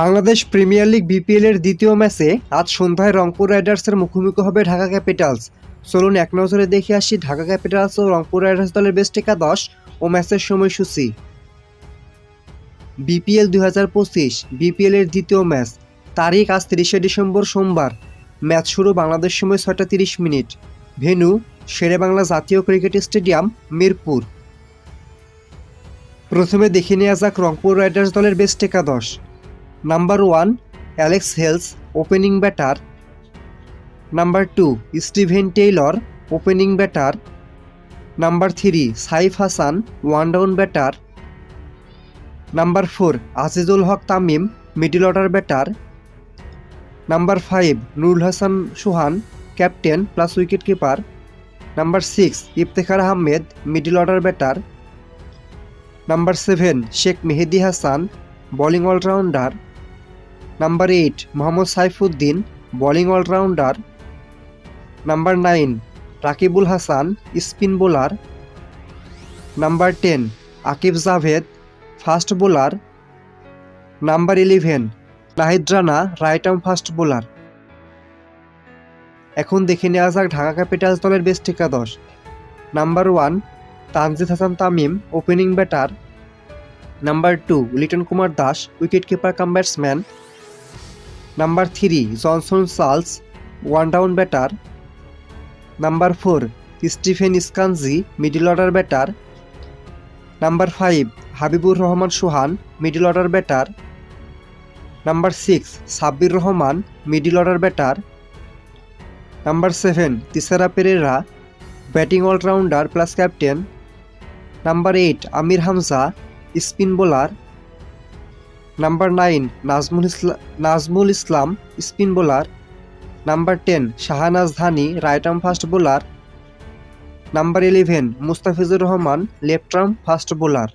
Bangladesh premier league BPL এর দ্বিতীয় ম্যাচে আজ সন্ধ্যায় রংপুর রাইডার্সের মুখোমুখি হবে ঢাকা ক্যাপিটালস। চলুন এক নজরে দেখে আসি ঢাকা ক্যাপিটালস ও রংপুর রাইডার্স দলের বেস্ট একাদশ ও ম্যাচের সময়সূচি। বিপিএল দুই হাজার পঁচিশ বিপিএল এর দ্বিতীয় ম্যাচ। তারিখ আজ তিরিশে ডিসেম্বর সোমবার। ম্যাচ শুরু বাংলাদেশ সময় ছয়টা তিরিশ মিনিট। ভেন্যু, শেরে বাংলা জাতীয় ক্রিকেট স্টেডিয়াম, মিরপুর। প্রথমে দেখে নেওয়া যাক রংপুর রাইডার্স দলের বেস্ট একাদশ number one Alex Hales opening batter number two Steven Taylor opening batter number three Saif Hasan one down batter number four Azizul Haque Tamim middle order batter number five Nurul Hasan Sohan captain plus wicket keeper number six Iftikhar Ahmed middle order batter number seven Sheikh Mehedi Hasan bowling allrounder number eight Mohammad Saifuddin bowling allrounder number nine Rakibul Hasan spin bowler number ten Aqib Javed fast bowler number eleven Nahid Rana right arm fast bowler এখন দেখে নেওয়া যাক Dhaka Capitals দলের best একাদশ number one Tanzid Hasan Tamim opening batter number two Liton Kumar Das wicket keeper cum batsman number three, Johnson Charles, one down batter. Number four, Stephen Eskinazi middle order batter. Number five, Habibur Rahman Sohan, middle order batter. Number six, Sabbir Rahman, middle order batter. Number seven, Thisara Perera, batting allrounder plus captain. Number eight, Amir Hamza, spin bowler. Number nine, Nazmul Islam Nazmul Islam, spin bowler. Number ten, Shahnawaz Dhani, right arm fast bowler. Number eleven, Mustafizur Rahman, left arm fast bowler.